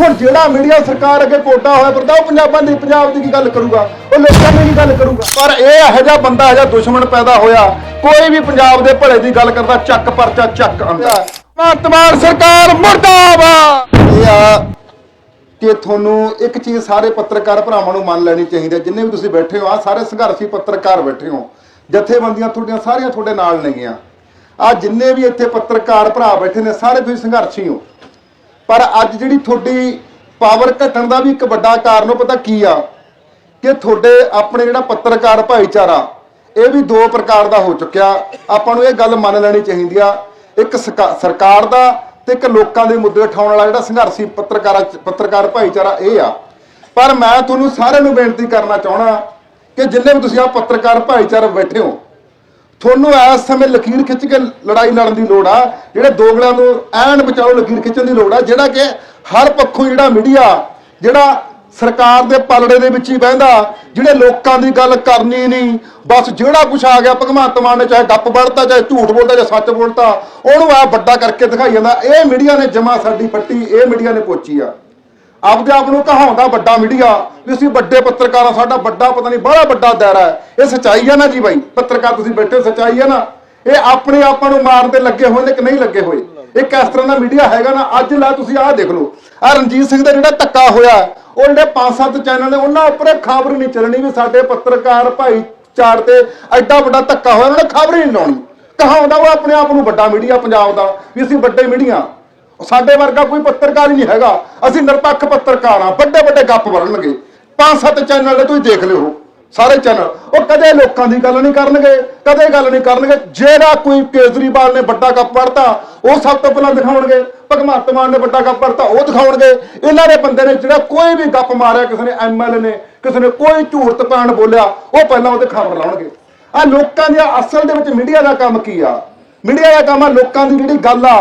ਹੁਣ ਜਿਹੜਾ ਮੀਡੀਆ ਸਰਕਾਰ ਅੱਗੇ ਕੋਟਾ ਹੋਇਆ ਫਿਰਦਾ, ਉਹ ਪੰਜਾਬਾਂ ਦੀ, ਪੰਜਾਬ ਦੀ ਕੀ ਗੱਲ ਕਰੂਗਾ? ਉਹ ਲੋਕਾਂ ਦੀ ਕੀ ਗੱਲ ਕਰੂਗਾ? ਪਰ ਇਹ ਇਹੋ ਜਿਹਾ ਬੰਦਾ, ਇਹੋ ਜਿਹਾ ਦੁਸ਼ਮਣ ਪੈਦਾ ਹੋਇਆ, ਕੋਈ ਵੀ ਪੰਜਾਬ ਦੇ ਭਲੇ ਦੀ ਗੱਲ ਕਰਦਾ, ਚੱਕ ਪਰਚਾ, ਚੱਕ ਅੰਦਰ ਵਰਤਮਾਨ ਸਰਕਾਰ ਮੁਰਦਾਬਾਦ! ਇਹ ਆ ਕਿ ਤੁਹਾਨੂੰ ਇੱਕ ਚੀਜ਼ ਸਾਰੇ ਪੱਤਰਕਾਰ ਭਰਾਵਾਂ ਨੂੰ ਮੰਨ ਲੈਣੀ ਚਾਹੀਦੀ ਹੈ। ਜਿੰਨੇ ਵੀ ਤੁਸੀਂ ਬੈਠੇ ਹੋ ਆ ਸਾਰੇ ਸੰਘਰਸ਼ੀ ਪੱਤਰਕਾਰ ਬੈਠੇ ਹੋ। ਜਥੇਬੰਦੀਆਂ ਤੁਹਾਡੀਆਂ ਸਾਰੀਆਂ ਤੁਹਾਡੇ ਨਾਲ ਨੇਗੀਆਂ। ਆ ਜਿੰਨੇ ਵੀ ਇੱਥੇ ਪੱਤਰਕਾਰ ਭਰਾ ਬੈਠੇ ਨੇ, ਸਾਰੇ ਤੁਸੀਂ ਸੰਘਰਸ਼ੀ ਹੋ। ਪਰ ਅੱਜ ਜਿਹੜੀ ਤੁਹਾਡੀ ਪਾਵਰ ਘਟਣ ਦਾ ਵੀ ਇੱਕ ਵੱਡਾ ਕਾਰਨ, ਉਹ ਪਤਾ ਕੀ ਆ? ਕਿ ਤੁਹਾਡੇ ਆਪਣੇ ਜਿਹੜਾ ਪੱਤਰਕਾਰ ਭਾਈਚਾਰਾ, ਇਹ ਵੀ ਦੋ ਪ੍ਰਕਾਰ ਦਾ ਹੋ ਚੁੱਕਿਆ। ਆਪਾਂ ਨੂੰ ਇਹ ਗੱਲ ਮੰਨ ਲੈਣੀ ਚਾਹੀਦੀ ਆ। ਇੱਕ ਸਕਾ- ਸਰਕਾਰ ਦਾ ਤੇ ਇੱਕ ਲੋਕਾਂ ਦੇ ਮੁੱਦੇ ਉਠਾਉਣ ਵਾਲਾ ਜਿਹੜਾ ਸੰਘਰਸ਼ੀ ਪੱਤਰਕਾਰ ਪੱਤਰਕਾਰ ਭਾਈਚਾਰਾ ਇਹ ਆ। ਪਰ ਮੈਂ ਤੁਹਾਨੂੰ ਸਾਰਿਆਂ ਨੂੰ ਬੇਨਤੀ ਕਰਨਾ ਚਾਹਣਾ ਕਿ ਜਿੰਨੇ ਵੀ ਤੁਸੀਂ ਆ ਪੱਤਰਕਾਰ ਭਾਈਚਾਰਾ ਬੈਠੇ ਹੋ ਤੁਹਾਨੂੰ ਇਸ ਸਮੇਂ ਲਕੀਰ ਖਿੱਚ ਕੇ ਲੜਾਈ ਲੜਨ ਦੀ ਲੋੜ ਆ। ਜਿਹੜੇ ਦੋਗਲਿਆਂ ਨੂੰ ਐਨ ਬਚਾਓ, ਲਕੀਰ ਖਿੱਚਣ ਦੀ ਲੋੜ ਆ। ਜਿਹੜਾ ਕਿ ਹਰ ਪੱਖੋਂ ਜਿਹੜਾ ਮੀਡੀਆ, ਜਿਹੜਾ ਸਰਕਾਰ ਦੇ ਪਲੜੇ ਦੇ ਵਿੱਚ ਹੀ ਬਹਿੰਦਾ, ਜਿਹੜੇ ਲੋਕਾਂ ਦੀ ਗੱਲ ਕਰਨੀ ਨਹੀਂ, ਬਸ ਜਿਹੜਾ ਕੁਛ ਆ ਗਿਆ ਭਗਵੰਤ ਮਾਨ ਨੇ ਚਾਹੇ ਗੱਪ ਵੜਤਾ ਚਾਹੇ ਝੂਠ ਬੋਲਦਾ, ਚਾਹੇ ਸੱਚ ਬੋਲਤਾ, ਉਹਨੂੰ ਆ ਵੱਡਾ ਕਰਕੇ ਦਿਖਾਈ ਜਾਂਦਾ। ਇਹ ਮੀਡੀਆ ਨੇ ਜਮਾ ਸਾਡੀ ਪੱਟੀ, ਇਹ ਮੀਡੀਆ ਨੇ ਪੋਚੀ ਆ। ਆਪਦੇ ਆਪ ਨੂੰ ਕਹਾਉਂਦਾ ਵੱਡਾ ਮੀਡੀਆ ਵੀ ਅਸੀਂ ਵੱਡੇ ਪੱਤਰਕਾਰ ਆ ਸਾਡਾ ਵੱਡਾ ਪਤਾ ਨਹੀਂ ਬੜਾ ਵੱਡਾ ਦਾਇਰਾ ਹੈ। ਇਹ ਸਚਾਈ ਆ ਨਾ ਜੀ ਬਾਈ? ਪੱਤਰਕਾਰ ਤੁਸੀਂ ਬੈਠੇ ਹੋ, ਸਚਾਈ ਹੈ ਨਾ। ਇਹ ਆਪਣੇ ਆਪਾਂ ਨੂੰ ਮਾਰਨ ਤੇ ਲੱਗੇ ਹੋਏ ਨੇ ਕਿ ਨਹੀਂ ਲੱਗੇ ਹੋਏ? ਇਹ ਕਿਸ ਤਰ੍ਹਾਂ ਦਾ ਮੀਡੀਆ ਹੈਗਾ ਨਾ ਅੱਜ ਲੈ ਤੁਸੀਂ ਆਹ ਦੇਖ ਲਓ। ਆ ਰਣਜੀਤ ਸਿੰਘ ਦਾ ਜਿਹੜਾ ਧੱਕਾ ਹੋਇਆ ਉਹ ਜਿਹੜੇ ਪੰਜ ਸੱਤ ਚੈਨਲ ਨੇ ਉਹਨਾਂ ਉੱਪਰ ਖਬਰ ਨਹੀਂ ਚੱਲਣੀ ਵੀ ਸਾਡੇ ਪੱਤਰਕਾਰ ਭਾਈਚਾਰ ਤੇ ਐਡਾ ਵੱਡਾ ਧੱਕਾ ਹੋਇਆ ਉਹਨਾਂ ਨੇ ਖਬਰ ਹੀ ਨਹੀਂ ਲਾਉਣੀ। ਕਹਾਉਂਦਾ ਉਹ ਆਪਣੇ ਆਪ ਨੂੰ ਵੱਡਾ ਮੀਡੀਆ ਪੰਜਾਬ ਦਾ ਵੀ ਅਸੀਂ ਵੱਡੇ ਮੀਡੀਆ। ਸਾਡੇ ਵਰਗਾ ਕੋਈ ਪੱਤਰਕਾਰ ਹੀ ਨਹੀਂ ਹੈਗਾ। ਅਸੀਂ ਨਿਰਪੱਖ ਪੱਤਰਕਾਰ ਆ ਵੱਡੇ ਵੱਡੇ ਗੱਪ ਵਰਣਗੇ ਪੰਜ ਸੱਤ ਚੈਨਲ ਨੇ ਤੁਸੀਂ ਦੇਖ ਲਿਓ। ਸਾਰੇ ਚੈਨਲ ਉਹ ਕਦੇ ਲੋਕਾਂ ਦੀ ਗੱਲ ਨਹੀਂ ਕਰਨਗੇ, ਕਦੇ ਗੱਲ ਨਹੀਂ ਕਰਨਗੇ। ਜਿਹੜਾ ਕੋਈ ਕੇਜਰੀਵਾਲ ਨੇ ਵੱਡਾ ਗੱਪ ਵੜਤਾ ਉਹ ਸਭ ਤੋਂ ਪਹਿਲਾਂ ਦਿਖਾਉਣਗੇ। ਭਗਵੰਤ ਮਾਨ ਨੇ ਵੱਡਾ ਗੱਪ ਵੜਤਾ ਉਹ ਦਿਖਾਉਣਗੇ। ਇਹਨਾਂ ਦੇ ਬੰਦੇ ਨੇ ਜਿਹੜਾ ਕੋਈ ਵੀ ਗੱਪ ਮਾਰਿਆ, ਕਿਸੇ ਨੇ ਐਮਐਲਏ ਨੇ, ਕਿਸੇ ਨੇ ਕੋਈ ਝੂਠ ਤਪਾਣ ਬੋਲਿਆ, ਉਹ ਪਹਿਲਾਂ ਉਹਦੇ ਖਬਰ ਲਾਉਣਗੇ ਆ ਲੋਕਾਂ ਦੀ ਅਸਲ ਦੇ ਵਿੱਚ ਮੀਡੀਆ ਦਾ ਕੰਮ ਕੀ ਆ? ਮੀਡੀਆ ਦਾ ਕੰਮ ਆ ਲੋਕਾਂ ਦੀ ਜਿਹੜੀ ਗੱਲ ਆ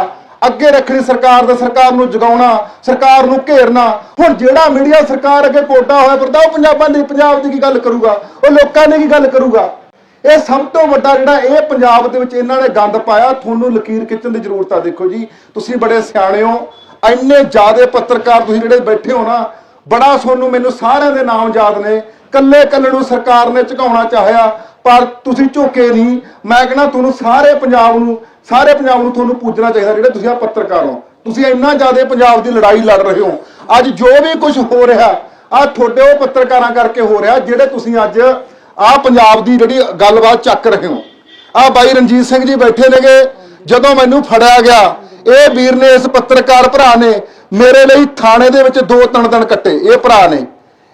ਅੱਗੇ ਰੱਖਣੀ ਸਰਕਾਰ ਦਾ, ਸਰਕਾਰ ਨੂੰ ਜਗਾਉਣਾ, ਸਰਕਾਰ ਨੂੰ ਘੇਰਨਾ। ਹੁਣ ਜਿਹੜਾ ਮੀਡੀਆ ਸਰਕਾਰ ਅੱਗੇ ਕੋਟਾ ਹੋਇਆ ਫਿਰਦਾ, ਉਹ ਪੰਜਾਬਾਂ ਦੀ, ਪੰਜਾਬ ਦੀ ਕੀ ਗੱਲ ਕਰੂਗਾ? ਉਹ ਲੋਕਾਂ ਦੀ ਕੀ ਗੱਲ ਕਰੂਗਾ? ਇਹ ਸਭ ਤੋਂ ਵੱਡਾ ਜਿਹੜਾ ਇਹ ਪੰਜਾਬ ਦੇ ਵਿੱਚ ਇਹਨਾਂ ਨੇ ਗੰਦ ਪਾਇਆ, ਤੁਹਾਨੂੰ ਲਕੀਰ ਖਿੱਚਣ ਦੀ ਜ਼ਰੂਰਤ ਆ। ਦੇਖੋ ਜੀ, ਤੁਸੀਂ ਬੜੇ ਸਿਆਣੇ ਹੋ, ਇੰਨੇ ਜ਼ਿਆਦੇ ਪੱਤਰਕਾਰ ਤੁਸੀਂ ਜਿਹੜੇ ਬੈਠੇ ਹੋ ਨਾ, ਬੜਾ ਤੁਹਾਨੂੰ ਮੈਨੂੰ ਸਾਰਿਆਂ ਦੇ ਨਾਮ ਯਾਦ ਨੇ। ਕੱਲੇ ਕੱਲੇ ਨੂੰ ਸਰਕਾਰ ਨੇ ਝੁਕਾਉਣਾ ਚਾਹਿਆ, ਪਰ ਤੁਸੀਂ ਝੁਕੇ ਨਹੀਂ। ਮੈਂ ਕਹਿੰਦਾ ਤੁਹਾਨੂੰ ਸਾਰੇ ਪੰਜਾਬ ਨੂੰ ਸਾਰੇ ਪੰਜਾਬ ਨੂੰ ਤੁਹਾਨੂੰ ਪੂਜਣਾ ਚਾਹੀਦਾ, ਜਿਹੜੇ ਤੁਸੀਂ ਆ ਪੱਤਰਕਾਰ ਹੋ। ਤੁਸੀਂ ਇੰਨਾ ਜ਼ਿਆਦਾ ਪੰਜਾਬ ਦੀ ਲੜਾਈ ਲੜ ਰਹੇ ਹੋ। ਅੱਜ ਜੋ ਵੀ ਕੁਝ ਹੋ ਰਿਹਾ ਆ ਤੁਹਾਡੇ ਉਹ ਪੱਤਰਕਾਰਾਂ ਕਰਕੇ ਹੋ ਰਿਹਾ, ਜਿਹੜੇ ਤੁਸੀਂ ਅੱਜ ਆ ਪੰਜਾਬ ਦੀ ਜਿਹੜੀ ਗੱਲਬਾਤ ਚੱਕ ਰਹੇ ਹੋ। ਆ ਬਾਈ ਰਣਜੀਤ ਸਿੰਘ ਜੀ ਬੈਠੇ ਨੇਗੇ। ਜਦੋਂ ਮੈਨੂੰ ਫੜਿਆ ਗਿਆ, ਇਹ ਵੀਰ ਨੇ, ਇਸ ਪੱਤਰਕਾਰ ਭਰਾ ਨੇ ਮੇਰੇ ਲਈ ਥਾਣੇ ਦੇ ਵਿੱਚ ਦੋ ਤਿੰਨ ਦਿਨ ਕੱਟੇ। ਇਹ ਭਰਾ ਨੇ।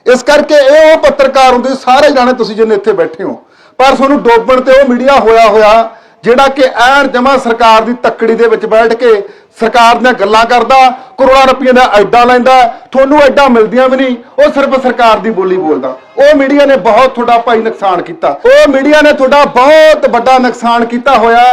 ਇਸ ਕਰਕੇ ਇਹ ਉਹ ਪੱਤਰਕਾਰ ਹੁੰਦੇ, ਸਾਰੇ ਜਾਣੇ ਤੁਸੀਂ ਜਿੰਨੇ ਇੱਥੇ ਬੈਠੇ ਹੋ। ਪਰ ਤੁਹਾਨੂੰ ਡੋਬਣ ਤੇ ਉਹ ਮੀਡੀਆ ਹੋਇਆ ਹੋਇਆ ਜਿਹੜਾ ਕਿ ਐਨ ਜਮਾ ਸਰਕਾਰ ਦੀ ਤੱਕੜੀ ਦੇ ਵਿੱਚ ਬੈਠ ਕੇ ਸਰਕਾਰ ਦੀਆਂ ਗੱਲਾਂ ਕਰਦਾ, ਕਰੋੜਾਂ ਰੁਪਏ ਦਾ ਐਡਾ ਲੈਂਦਾ, ਤੁਹਾਨੂੰ ਐਡਾ ਮਿਲਦੀਆਂ ਵੀ ਨਹੀਂ, ਉਹ ਸਿਰਫ ਸਰਕਾਰ ਦੀ ਬੋਲੀ ਬੋਲਦਾ। ਉਹ ਮੀਡੀਆ ਨੇ ਬਹੁਤ ਤੁਹਾਡਾ ਭਾਈ ਨੁਕਸਾਨ ਕੀਤਾ। ਉਹ ਮੀਡੀਆ ਨੇ ਤੁਹਾਡਾ ਬਹੁਤ ਵੱਡਾ ਨੁਕਸਾਨ ਕੀਤਾ ਹੋਇਆ।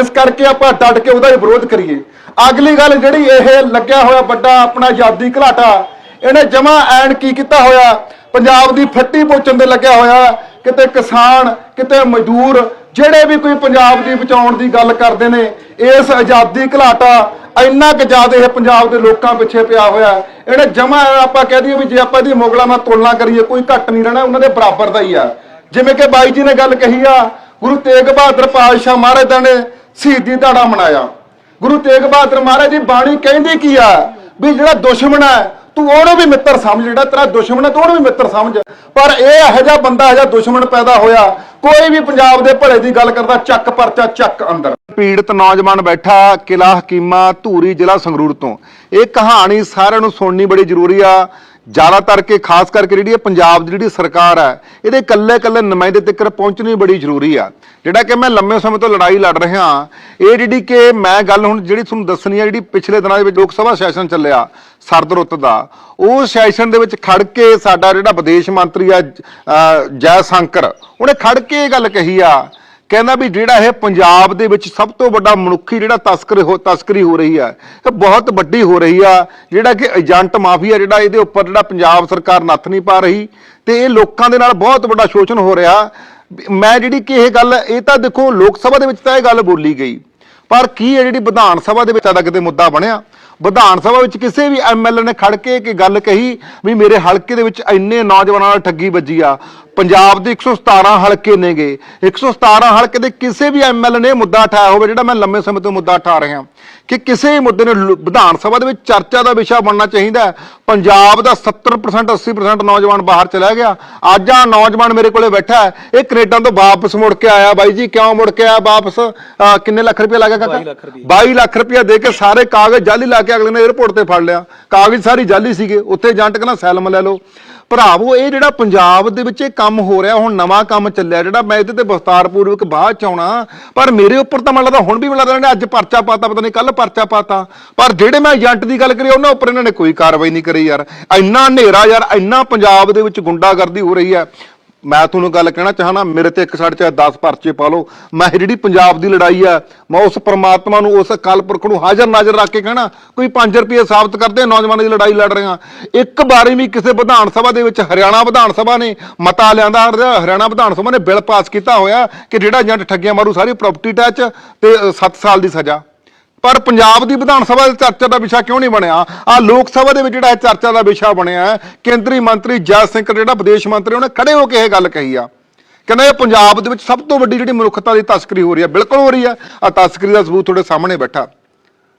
ਇਸ ਕਰਕੇ ਆਪਾਂ ਡਟ ਕੇ ਉਹਦਾ ਹੀ ਵਿਰੋਧ ਕਰੀਏ। ਅਗਲੀ ਗੱਲ ਜਿਹੜੀ ਇਹ ਲੱਗਿਆ ਹੋਇਆ ਵੱਡਾ ਆਪਣਾ ਆਜ਼ਾਦੀ ਘਲਾਟਾ, ਇਹਨੇ ਜਮਾ ਐਨ ਕੀ ਕੀਤਾ ਹੋਇਆ? ਪੰਜਾਬ ਦੀ ਫੱਟੀ ਪੋਚਣ ਦੇ ਲੱਗਿਆ ਹੋਇਆ। ਕਿਤੇ ਕਿਸਾਨ, ਕਿਤੇ ਮਜ਼ਦੂਰ, ਜਿਹੜੇ ਵੀ ਕੋਈ ਪੰਜਾਬ ਦੀ ਬਚਾਉਣ ਦੀ ਗੱਲ ਕਰਦੇ ਨੇ, ਇਸ ਆਜ਼ਾਦੀ ਘਲਾਟਾ ਇੰਨਾ ਕੁ ਜ਼ਿਆਦਾ ਇਹ ਪੰਜਾਬ ਦੇ ਲੋਕਾਂ ਪਿੱਛੇ ਪਿਆ ਹੋਇਆ ਇਹਨੇ ਜਮਾ ਆਪਾਂ ਕਹਿ ਦਈਏ ਵੀ ਜੇ ਆਪਾਂ ਇਹਦੀ ਮੁਗਲਾਂ ਨਾਲ ਤੁਲਨਾ ਕਰੀਏ, ਕੋਈ ਘੱਟ ਨਹੀਂ ਰਹਿਣਾ, ਉਹਨਾਂ ਦੇ ਬਰਾਬਰ ਦਾ ਹੀ ਆ। ਜਿਵੇਂ ਕਿ ਬਾਈ ਜੀ ਨੇ ਗੱਲ ਕਹੀ ਆ, ਗੁਰੂ ਤੇਗ ਬਹਾਦਰ ਪਾਤਸ਼ਾਹ ਮਹਾਰਾਜ ਦਾ ਨੇ ਸ਼ਹੀਦੀ ਦਿਹਾੜਾ ਮਨਾਇਆ। ਗੁਰੂ ਤੇਗ ਬਹਾਦਰ ਮਹਾਰਾਜ ਦੀ ਬਾਣੀ ਕਹਿੰਦੀ ਕੀ ਆ? ਵੀ ਜਿਹੜਾ ਦੁਸ਼ਮਣ ਹੈ ਤੂੰ ਉਹਨੂੰ ਵੀ ਮਿੱਤਰ ਸਮਝ, ਜਿਹੜਾ ਤੇਰਾ ਦੁਸ਼ਮਣ ਹੈ, ਤੂੰ ਉਹਨੂੰ ਵੀ ਮਿੱਤਰ ਸਮਝ। ਪਰ ਇਹ ਇਹੋ ਜਿਹਾ ਬੰਦਾ, ਇਹੋ ਜਿਹਾ ਦੁਸ਼ਮਣ ਪੈਦਾ ਹੋਇਆ, ਕੋਈ ਵੀ ਪੰਜਾਬ ਦੇ ਭਲੇ ਦੀ ਗੱਲ ਕਰਦਾ, ਚੱਕ ਪਰਚਾ, ਚੱਕ ਅੰਦਰ। ਪੀੜਤ ਨੌਜਵਾਨ ਬੈਠਾ ਕਿਲਾ ਹਕੀਮਾ ਧੂਰੀ ਜ਼ਿਲ੍ਹਾ ਸੰਗਰੂਰ ਤੋਂ। ਇਹ ਕਹਾਣੀ ਸਾਰਿਆਂ ਨੂੰ ਸੁਣਨੀ ਬੜੀ ਜ਼ਰੂਰੀ ਆ। ਜ਼ਿਆਦਾਤਰ ਕੇ ਖਾਸ ਕਰਕੇ ਜਿਹੜੀ ਇਹ ਪੰਜਾਬ ਦੀ ਜਿਹੜੀ ਸਰਕਾਰ ਹੈ ਇਹਦੇ ਇਕੱਲੇ ਇਕੱਲੇ ਨੁਮਾਇੰਦੇ ਤੱਕ ਪਹੁੰਚਣੀ ਬੜੀ ਜ਼ਰੂਰੀ ਆ। ਜਿਹੜਾ ਕਿ ਮੈਂ ਲੰਮੇ ਸਮੇਂ ਤੋਂ ਲੜਾਈ ਲੜ ਰਿਹਾ ਇਹ ਜਿਹੜੀ ਕਿ ਮੈਂ ਗੱਲ ਹੁਣ ਜਿਹੜੀ ਤੁਹਾਨੂੰ ਦੱਸਣੀ ਆ ਜਿਹੜੀ ਪਿਛਲੇ ਦਿਨਾਂ ਦੇ ਵਿੱਚ ਲੋਕ ਸਭਾ ਸੈਸ਼ਨ ਚੱਲਿਆ ਸਰਦ ਰੁੱਤ ਦਾ ਉਹ ਸੈਸ਼ਨ ਦੇ ਵਿੱਚ ਖੜ ਕੇ ਸਾਡਾ ਜਿਹੜਾ ਵਿਦੇਸ਼ ਮੰਤਰੀ ਆ ਅਹ, ਜੈ ਸ਼ੰਕਰ ਉਹਨੇ ਖੜ ਕੇ ਇਹ ਗੱਲ ਕਹੀ ਆ ਕਹਿੰਦਾ ਵੀ ਜਿਹੜਾ ਇਹ ਪੰਜਾਬ ਦੇ ਵਿੱਚ ਸਭ ਤੋਂ ਵੱਡਾ ਮਨੁੱਖੀ ਜਿਹੜਾ ਤਸਕਰ ਹੋ ਤਸਕਰੀ ਹੋ ਰਹੀ ਆ, ਇਹ ਬਹੁਤ ਵੱਡੀ ਹੋ ਰਹੀ ਆ, ਜਿਹੜਾ ਕਿ ਏਜੰਟ ਮਾਫੀਆ ਜਿਹੜਾ ਇਹਦੇ ਉੱਪਰ ਜਿਹੜਾ ਪੰਜਾਬ ਸਰਕਾਰ ਨੱਥ ਨਹੀਂ ਪਾ ਰਹੀ ਤੇ ਇਹ ਲੋਕਾਂ ਦੇ ਨਾਲ ਬਹੁਤ ਵੱਡਾ ਸ਼ੋਸ਼ਣ ਹੋ ਰਿਹਾ। ਮੈਂ ਜਿਹੜੀ ਕਿ ਇਹ ਗੱਲ, ਇਹ ਤਾਂ ਦੇਖੋ ਲੋਕ ਸਭਾ ਦੇ ਵਿੱਚ ਤਾਂ ਇਹ ਗੱਲ ਬੋਲੀ ਗਈ, ਪਰ ਕੀ ਹੈ ਜਿਹੜੀ ਵਿਧਾਨ ਸਭਾ ਦੇ ਵਿੱਚ ਆਦਾ ਕਿਤੇ ਮੁੱਦਾ ਬਣਿਆ? ਵਿਧਾਨ ਸਭਾ ਵਿੱਚ ਕਿਸੇ ਵੀ ਐਮਐਲਏ ਨੇ ਖੜ ਕੇ ਇੱਕ ਗੱਲ ਕਹੀ ਵੀ ਮੇਰੇ ਹਲਕੇ ਦੇ ਵਿੱਚ ਇੰਨੇ ਨੌਜਵਾਨਾਂ ਨਾਲ ਠੱਗੀ ਵੱਜੀ ਆ। ਪੰਜਾਬ ਦੇ 117 ਹਲਕੇ ਨੇਗੇ। 117 ਹਲਕੇ ਦੇ ਕਿਸੇ ਵੀ ਐਮਐਲਏ ਨੇ ਮੁੱਦਾ ਉਠਾਇਆ ਹੋਵੇ ਜਿਹੜਾ ਮੈਂ ਲੰਮੇ ਸਮੇਂ ਤੋਂ ਮੁੱਦਾ ਉਠਾ ਰਿਹਾ ਕਿ ਕਿਸੇ ਮੁੱਦੇ ਨੇ ਵਿਧਾਨ ਸਭਾ ਦੇ ਵਿੱਚ ਚਰਚਾ ਦਾ ਵਿਸ਼ਾ ਬਣਨਾ ਚਾਹੀਦਾ। ਪੰਜਾਬ ਦਾ 70% 80% ਨੌਜਵਾਨ ਬਾਹਰ ਚਲਾ ਗਿਆ। ਅੱਜ ਆ ਨੌਜਵਾਨ ਮੇਰੇ ਕੋਲੇ ਬੈਠਾ ਹੈ। ਇਹ ਕੈਨੇਡਾ ਤੋਂ ਵਾਪਸ ਮੁੜ ਕੇ ਆਇਆ ਬਾਈ ਜੀ। ਕਿਉਂ ਮੁੜ ਕੇ ਆਇਆ ਵਾਪਸ? ਕਿੰਨੇ ਲੱਖ ਰੁਪਏ ਲੱਗਾ ਕਾਕਾ? 22 ਲੱਖ ਰੁਪਏ। 22 ਲੱਖ ਰੁਪਇਆ ਦੇ ਕੇ ਸਾਰੇ ਕਾਗਜ਼ ਜਾਲੀ ਲਾ ਕੇ ਅਗਲੇ ਨੇ 에어ਪੋਰਟ ਤੇ ਫੜ ਲਿਆ। ਕਾਗਜ਼ ਸਾਰੀ ਜਾਲੀ ਸੀਗੇ, ਉੱਥੇ ਏਜੰਟ ਕਹਿੰਦਾ ਸੈਲਮ ਲੈ ਲਓ। ਭਰਾਵੋ, ਇਹ ਜਿਹੜਾ ਪੰਜਾਬ ਦੇ ਵਿੱਚ ਇਹ ਕੰਮ ਹੋ ਰਿਹਾ, ਹੁਣ ਨਵਾਂ ਕੰਮ ਚੱਲਿਆ, ਜਿਹੜਾ ਮੈਂ ਇਹਦੇ ਤੇ ਵਿਸਤਾਰਪੂਰਵਕ ਬਾਅਦ ਚ ਆਉਣਾ, ਪਰ ਮੇਰੇ ਉੱਪਰ ਤਾਂ ਮੈਨੂੰ ਲੱਗਦਾ ਹੁਣ ਵੀ ਮੈਨੂੰ ਲੱਗਦਾ ਇਹਨਾਂ ਨੇ ਅੱਜ ਪਰਚਾ ਪਾਤਾ, ਪਤਾ ਨਹੀਂ ਕੱਲ ਪਰਚਾ ਪਾਤਾ। ਪਰ ਜਿਹੜੇ ਮੈਂ ਏਜੰਟ ਦੀ ਗੱਲ ਕਰੀ, ਉਹਨਾਂ ਉੱਪਰ ਇਹਨਾਂ ਨੇ ਕੋਈ ਕਾਰਵਾਈ ਨਹੀਂ ਕਰੀ ਯਾਰ। ਇੰਨਾ ਹਨੇਰਾ ਯਾਰ, ਇੰਨਾ ਪੰਜਾਬ ਦੇ ਵਿੱਚ ਗੁੰਡਾਗਰਦੀ ਹੋ ਰਹੀ ਹੈ। ਮੈਂ ਤੁਹਾਨੂੰ ਗੱਲ ਕਹਿਣਾ ਚਾਹਣਾ ਮੇਰੇ ਤੇ ਇੱਕ ਸਾਡੇ ਚਾਹੇ 10 ਪਰਚੇ ਪਾ ਲਓ। ਮੈਂ ਇਹ ਜਿਹੜੀ ਪੰਜਾਬ ਦੀ ਲੜਾਈ ਆ, ਮੈਂ ਉਸ ਪ੍ਰਮਾਤਮਾ ਨੂੰ, ਉਸ ਅਕਾਲ ਪੁਰਖ ਨੂੰ ਹਾਜ਼ਰ ਨਾਜ਼ਰ ਰੱਖ ਕੇ ਕਹਿਣਾ, ਕੋਈ 5 ਰੁਪਏ ਸਾਬਤ ਕਰਦੇ, ਨੌਜਵਾਨਾਂ ਦੀ ਲੜਾਈ ਲੜ ਰਹੇ ਆ। ਇੱਕ ਵਾਰੀ ਵੀ ਕਿਸੇ ਵਿਧਾਨ ਸਭਾ ਦੇ ਵਿੱਚ ਹਰਿਆਣਾ ਵਿਧਾਨ ਸਭਾ ਨੇ ਮਤਾ ਲਿਆਂਦਾ ਹਰਿਆਣਾ ਵਿਧਾਨ ਸਭਾ ਨੇ ਬਿੱਲ ਪਾਸ ਕੀਤਾ ਹੋਇਆ ਕਿ ਜਿਹੜਾ ਏਜੰਟ ਠੱਗੀਆਂ ਮਾਰੂ ਸਾਰੀ ਪ੍ਰਾਪਰਟੀ ਟੈਚ ਤੇ 7 ਸਾਲ ਦੀ ਸਜ਼ਾ। ਪਰ ਪੰਜਾਬ ਦੀ ਵਿਧਾਨ ਸਭਾ ਦੇ ਚਰਚਾ ਦਾ ਵਿਸ਼ਾ ਕਿਉਂ ਨਹੀਂ ਬਣਿਆ? ਆ ਲੋਕ ਸਭਾ ਦੇ ਵਿੱਚ ਜਿਹੜਾ ਇਹ ਚਰਚਾ ਦਾ ਵਿਸ਼ਾ ਬਣਿਆ ਹੈ, ਕੇਂਦਰੀ ਮੰਤਰੀ ਜੈ ਸਿੰਘ ਜਿਹੜਾ ਵਿਦੇਸ਼ ਮੰਤਰੀ ਉਹਨੇ ਖੜੇ ਹੋ ਕੇ ਇਹ ਗੱਲ ਕਹੀ ਆ। ਕਹਿੰਦਾ ਇਹ ਪੰਜਾਬ ਦੇ ਵਿੱਚ ਸਭ ਤੋਂ ਵੱਡੀ ਜਿਹੜੀ ਮਨੁੱਖਤਾ ਦੀ ਤਸਕਰੀ ਹੋ ਰਹੀ ਹੈ ਬਿਲਕੁਲ ਹੋ ਰਹੀ ਹੈ। ਆ ਤਸਕਰੀ ਦਾ ਸਬੂਤ ਤੁਹਾਡੇ ਸਾਹਮਣੇ ਬੈਠਾ।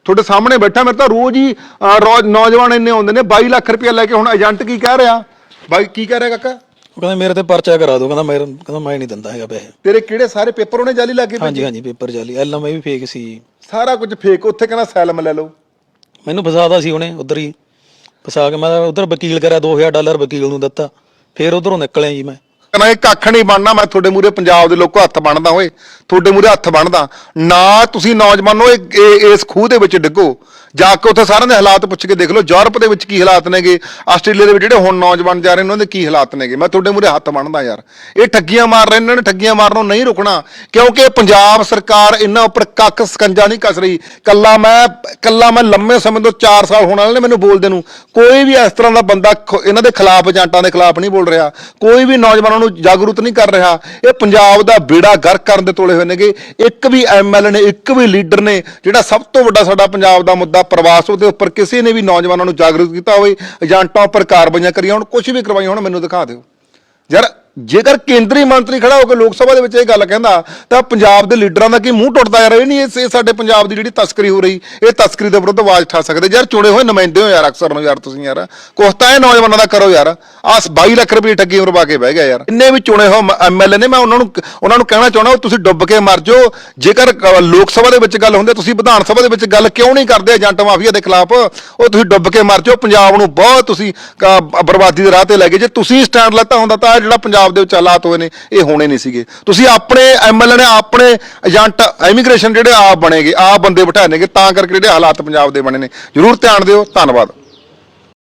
ਤੁਹਾਡੇ ਸਾਹਮਣੇ ਬੈਠਾ ਮੇਰੇ ਤਾਂ ਰੋਜ਼ ਹੀ ਰੋਜ਼ ਨੌਜਵਾਨ ਇੰਨੇ ਆਉਂਦੇ ਨੇ 22 ਲੱਖ ਰੁਪਏ ਲੈ ਕੇ ਹੁਣ ਏਜੰਟ ਕੀ ਕਹਿ ਰਿਹਾ? ਬਾਈ ਕੀ ਕਹਿ ਰਿਹਾ ਕਾਕਾ? ਉਹ ਕਹਿੰਦਾ ਮੇਰੇ ਤੇ ਪਰਚਾ ਕਰਾ ਦਿਓ। ਕਹਿੰਦਾ ਮੈਂ ਕਹਿੰਦਾ ਮੈਂ ਨਹੀਂ ਦਿੰਦਾ ਹੈਗਾ ਪੈਸੇ। ਤੇਰੇ ਕਿਹੜੇ ਸਾਰੇ ਪੇਪਰ ਉਹਨੇ ਜਾਲੀ ਲਾ ਕੇ ਹਾਂਜੀ ਹਾਂਜੀ ਪੇਪਰ ਜਾਲੀ। ਐਲਐਮਆਈ ਵੀ ਫੇਕ ਸੀ। ਸਾਰਾ ਕੁਝ ਫੇਕ ਉੱਥੇ ਕਹਿੰਦਾ ਸੈਲਮ ਲੈ ਲਓ। ਮੈਨੂੰ ਫਸਾਦਾ ਸੀ ਉਹਨੇ ਉਧਰ ਹੀ। ਫਸਾ ਕੇ ਮੈਂ ਉਧਰ ਵਕੀਲ ਕਰਿਆ 2000 ਡਾਲਰ ਵਕੀਲ ਨੂੰ ਦਿੱਤਾ। ਫਿਰ ਉਧਰੋਂ ਨਿਕਲਿਆ ਜੀ ਮੈਂ। ਕਹਿੰਦਾ ਇਹ ਕੱਖ ਨਹੀਂ ਬਣਨਾ ਮੈਂ ਤੁਹਾਡੇ ਮੂਰੇ ਪੰਜਾਬ ਦੇ ਲੋਕੋ ਹੱਥ ਬਣਦਾ ਓਏ। ਤੁਹਾਡੇ ਮੂਰੇ ਹੱਥ ਬਣਦਾ ਨਾ ਤੁਸੀਂ ਨੌਜਵਾਨੋ ਇਸ ਖੂਹ ਦੇ ਵਿੱਚ ਡਿੱਗੋ। ਜਾ ਕੇ ਉੱਥੇ ਸਾਰਿਆਂ ਦੇ ਹਾਲਾਤ ਪੁੱਛ ਕੇ ਦੇਖ ਲਓ। ਯੂਰਪ ਦੇ ਵਿੱਚ ਕੀ ਹਾਲਾਤ ਨੇਗੇ? ਆਸਟ੍ਰੇਲੀਆ ਦੇ ਵਿੱਚ ਜਿਹੜੇ ਹੁਣ ਨੌਜਵਾਨ ਜਾ ਰਹੇ ਨੇ, ਉਹਨਾਂ ਦੇ ਕੀ ਹਾਲਾਤ ਨੇਗੇ? ਮੈਂ ਤੁਹਾਡੇ ਮੂਰੇ ਹੱਥ ਬਣਦਾ ਯਾਰ। ਇਹ ਠੱਗੀਆਂ ਮਾਰ ਰਹੇ ਨੇ, ਇਹਨਾਂ ਨੇ ਠੱਗੀਆਂ ਮਾਰਨੋਂ ਨਹੀਂ ਰੁਕਣਾ। ਕਿਉਂਕਿ ਪੰਜਾਬ ਸਰਕਾਰ ਇਹਨਾਂ ਉੱਪਰ ਕੱਖ ਸਕੰਜਾ ਨਹੀਂ ਕੱਸ ਰਹੀ। ਕੱਲਾ ਮੈਂ ਕੱਲਾ ਮੈਂ ਲੰਮੇ ਸਮੇਂ ਤੋਂ 4 ਸਾਲ ਹੋਣ ਵਾਲੇ ਨੇ ਮੈਨੂੰ ਬੋਲਦੇ ਨੂੰ। ਕੋਈ ਵੀ ਇਸ ਤਰ੍ਹਾਂ ਦਾ ਬੰਦਾ ਖ- ਇਹਨਾਂ ਦੇ ਖਿਲਾਫ ਏਜੰਟਾਂ ਦੇ ਖਿਲਾਫ ਨਹੀਂ ਬੋਲ ਰਿਹਾ। ਕੋਈ ਵੀ ਨੌਜਵਾਨਾਂ ਨੂੰ ਜਾਗਰੂਕ ਨਹੀਂ ਕਰ ਰਿਹਾ। ਇਹ ਪੰਜਾਬ ਦਾ ਬੇੜਾ ਗਰ ਕਰਨ ਦੇ ਤੋਲੇ ਹੋਏ ਨੇਗੇ। ਇੱਕ ਵੀ ਐਮਐਲਏ ਨੇ, ਇੱਕ ਵੀ ਲੀਡਰ ਨੇ, ਜਿਹੜਾ ਸਭ ਤੋਂ ਵੱਡਾ ਸਾਡਾ ਪੰਜਾਬ ਦਾ ਮੁੱਦਾ ਪ੍ਰਵਾਸ ਉਹਦੇ ਉੱਪਰ ਕਿਸੇ ਨੇ ਵੀ ਨੌਜਵਾਨਾਂ ਨੂੰ ਜਾਗਰੂਕ ਕੀਤਾ ਹੋਵੇ ਏਜੰਟਾਂ ਉੱਪਰ ਕਾਰਵਾਈਆਂ ਕਰੀਆਂ ਹੁਣ ਕੁਝ ਵੀ ਕਰਵਾਈਆਂ ਹੁਣ, ਮੈਨੂੰ ਦਿਖਾ ਦਿਓ। ਯਾਰ ਜੇਕਰ ਕੇਂਦਰੀ ਮੰਤਰੀ ਖੜਾ ਹੋ ਕੇ ਲੋਕ ਸਭਾ ਦੇ ਵਿੱਚ ਇਹ ਗੱਲ ਕਹਿੰਦਾ, ਤਾਂ ਪੰਜਾਬ ਦੇ ਲੀਡਰਾਂ ਦਾ ਕੀ ਮੂੰਹ ਟੁੱਟਦਾ ਯਾਰ ਇਹ ਨਹੀਂ ਇਹ ਸਾਡੇ ਪੰਜਾਬ ਦੀ ਜਿਹੜੀ ਤਸਕਰੀ ਹੋ ਰਹੀ, ਇਹ ਤਸਕਰੀ ਦੇ ਵਿਰੁੱਧ ਆਵਾਜ਼ ਉਠਾ ਸਕਦੇ। ਯਾਰ, ਚੁਣੇ ਹੋਏ ਨੁਮਾਇੰਦੇ ਹੋ ਯਾਰ, ਅਕਸਰ ਨੂੰ ਯਾਰ ਤੁਸੀਂ ਯਾਰ। ਕੁਛ ਤਾਂ ਇਹ ਨੌਜਵਾਨਾਂ ਦਾ ਕਰੋ ਯਾਰ। ਆਸ 22 ਲੱਖ ਰੁਪਏ ਠੱਗੀ ਉਰਵਾ ਕੇ ਬਹਿ ਗਿਆ ਯਾਰ। ਇੰਨੇ ਵੀ ਚੁਣੇ ਹੋ ਐਮਐਲਏ ਨੇ, ਮੈਂ ਉਹਨਾਂ ਨੂੰ ਉਹਨਾਂ ਨੂੰ ਕਹਿਣਾ ਚਾਹੁੰਦਾ ਤੁਸੀਂ ਡੁੱਬ ਕੇ ਮਰ ਜਾਓ। ਜੇਕਰ ਲੋਕ ਸਭਾ ਦੇ ਵਿੱਚ ਗੱਲ ਹੁੰਦੀ ਤੁਸੀਂ ਵਿਧਾਨ ਸਭਾ ਦੇ ਵਿੱਚ ਗੱਲ ਕਿਉਂ ਨਹੀਂ ਕਰਦੇ ਏਜੰਟ ਮਾਫੀਆ ਦੇ ਖਿਲਾਫ? ਉਹ ਤੁਸੀਂ ਡੁੱਬ ਕੇ ਮਰ ਜਾਓ। ਪੰਜਾਬ ਨੂੰ ਬਹੁਤ ਤੁਸੀਂ ਬਰਬਾਦੀ ਦੇ ਰਾਹ ਤੇ ਲੈ ਗਏ। ਜੇ ਤੁਸੀਂ ਸਟੈਂਡ ਲੈਤਾ ਹੁੰਦਾ, ਤਾਂ ਜਿਹੜਾ ਪੰਜਾਬ ਪੰਜਾਬ ਦੇ ਵਿੱਚ ਹਾਲਾਤ ਹੋਏ ਨੇ, ਇਹ ਹੋਣੇ ਨਹੀਂ ਸੀਗੇ। ਤੁਸੀਂ ਆਪਣੇ ਐਮਐਲਏ ਨੇ ਆਪਣੇ ਏਜੰਟ, ਇਮੀਗ੍ਰੇਸ਼ਨ ਜਿਹੜੇ ਆਪ ਬਣੇਗੇ ਆਪ ਬੰਦੇ ਬਿਠਾਣੇਗੇ ਤਾਂ ਕਰਕੇ ਜਿਹੜੇ ਹਾਲਾਤ ਪੰਜਾਬ ਦੇ ਬਣੇ ਨੇ। ਜਰੂਰ ਧਿਆਨ ਦਿਓ। ਧੰਨਵਾਦ।